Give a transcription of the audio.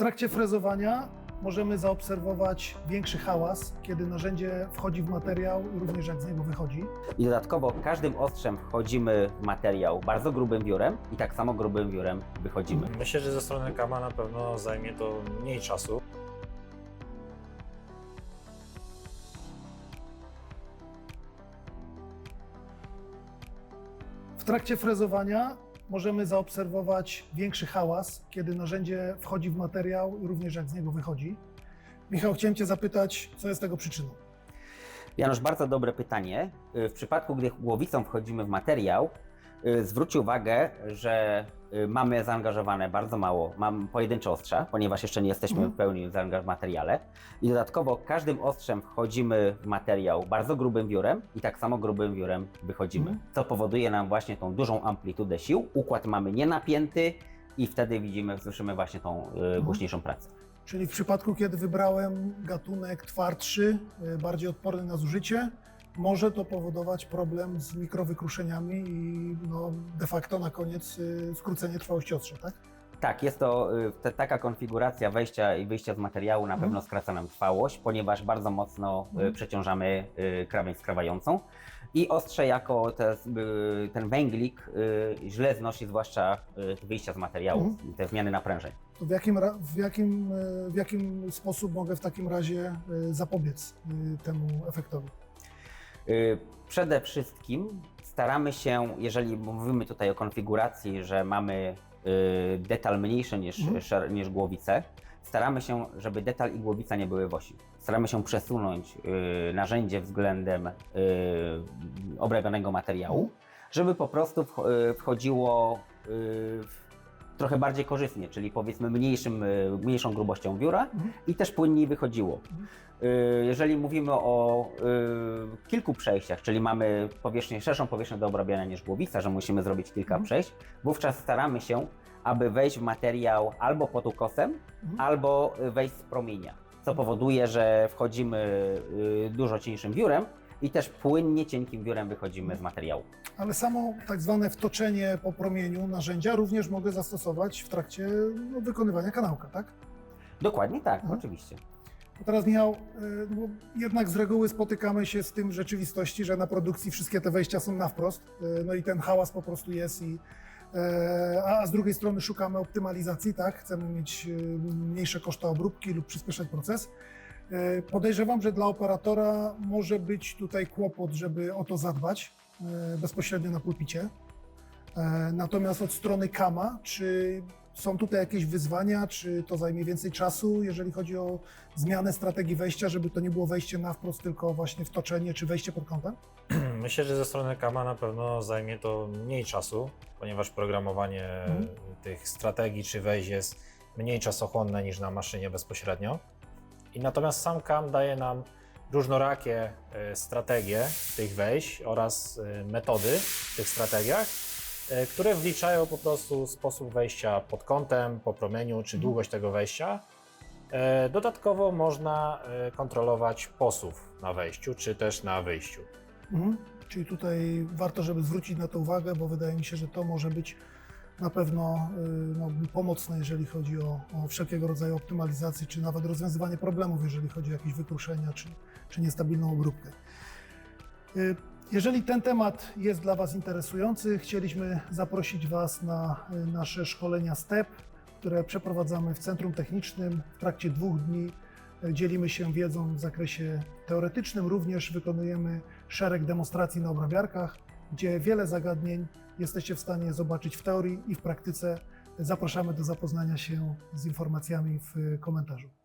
trakcie frezowania możemy zaobserwować większy hałas, kiedy narzędzie wchodzi w materiał, również jak z niego wychodzi. I dodatkowo każdym ostrzem wchodzimy w materiał bardzo grubym wiórem i tak samo grubym wiórem wychodzimy. Myślę, że ze strony Kama na pewno zajmie to mniej czasu. W trakcie frezowania możemy zaobserwować większy hałas, kiedy narzędzie wchodzi w materiał, również jak z niego wychodzi. Michał, chciałem Cię zapytać, co jest tego przyczyną? Janusz, bardzo dobre pytanie. Y, W przypadku, gdy głowicą wchodzimy w materiał, y, zwróć uwagę, że mamy zaangażowane bardzo mało, mam pojedyncze ostrza, ponieważ jeszcze nie jesteśmy Mhm. w pełni zaangażowani w materiale. I dodatkowo każdym ostrzem wchodzimy w materiał bardzo grubym wiórem i tak samo grubym wiórem wychodzimy, Mhm. co powoduje nam właśnie tą dużą amplitudę sił. Układ mamy nienapięty i wtedy widzimy, słyszymy właśnie tą y, głośniejszą pracę. Czyli w przypadku, kiedy wybrałem gatunek twardszy, y, bardziej odporny na zużycie, może to powodować problem z mikrowykruszeniami i no, de facto na koniec y, skrócenie trwałości ostrza, tak? Tak, jest to y, te, taka konfiguracja wejścia i wyjścia z materiału na Mhm. pewno skraca nam trwałość, ponieważ bardzo mocno y, Mhm. przeciążamy krawędź skrawającą i ostrze jako te, ten węglik źle znosi zwłaszcza wyjścia z materiału, Mhm. te zmiany naprężeń. To w jakim, w, jakim, w jakim sposób mogę w takim razie zapobiec temu efektowi? Y, Przede wszystkim staramy się, jeżeli mówimy tutaj o konfiguracji, że mamy y, detal mniejszy niż, Mhm. niż głowice, staramy się, żeby detal i głowica nie były w osi. Staramy się przesunąć y, narzędzie względem obrabionego materiału, żeby po prostu wch- wchodziło w trochę bardziej korzystnie, czyli powiedzmy mniejszym, y, mniejszą grubością biura Mhm. i też płynniej wychodziło. Mhm. Jeżeli mówimy o y, kilku przejściach, czyli mamy powierzchnię, szerszą powierzchnię do obrabiania niż głowica, że musimy zrobić kilka Mhm. przejść, wówczas staramy się, aby wejść w materiał albo pod ukosem, Mhm. albo wejść z promienia, co powoduje, że wchodzimy dużo cieńszym wiórem i też płynnie cienkim wiórem wychodzimy z materiału. Ale samo tak zwane wtoczenie po promieniu narzędzia również mogę zastosować w trakcie no, wykonywania kanałka, tak? Dokładnie tak, Mhm. oczywiście. Teraz Michał, y, no bo jednak z reguły spotykamy się z tym w rzeczywistości, że na produkcji wszystkie te wejścia są na wprost, y, no i ten hałas po prostu jest i e, a a z drugiej strony szukamy optymalizacji, tak? Chcemy mieć y, mniejsze koszty obróbki lub przyspieszać proces. E, Podejrzewam, że dla operatora może być tutaj kłopot, żeby o to zadbać e, bezpośrednio na pulpicie. E, Natomiast od strony Kama, czy są tutaj jakieś wyzwania, czy to zajmie więcej czasu, jeżeli chodzi o zmianę strategii wejścia, żeby to nie było wejście na wprost, tylko właśnie wtoczenie czy wejście pod kątem? Myślę, że ze strony Kama na pewno zajmie to mniej czasu, ponieważ programowanie Mhm. tych strategii czy wejść jest mniej czasochłonne niż na maszynie bezpośrednio. I natomiast sam Kam daje nam różnorakie e, strategie tych wejść oraz e, metody w tych strategiach, e, które wliczają po prostu sposób wejścia pod kątem, po promieniu czy Mhm. długość tego wejścia. Dodatkowo można kontrolować posuw na wejściu czy też na wyjściu. Mhm. Czyli tutaj warto, żeby zwrócić na to uwagę, bo wydaje mi się, że to może być na pewno y, no, pomocne, jeżeli chodzi o, o wszelkiego rodzaju optymalizację, czy nawet rozwiązywanie problemów, jeżeli chodzi o jakieś wykruszenia, czy, czy niestabilną obróbkę. Y, Jeżeli ten temat jest dla Was interesujący, chcieliśmy zaprosić Was na y, nasze szkolenia STEP, które przeprowadzamy w Centrum Technicznym w trakcie dwóch dni. Dzielimy się wiedzą w zakresie teoretycznym, również wykonujemy szereg demonstracji na obrabiarkach, gdzie wiele zagadnień jesteście w stanie zobaczyć w teorii i w praktyce. Zapraszamy do zapoznania się z informacjami w komentarzu.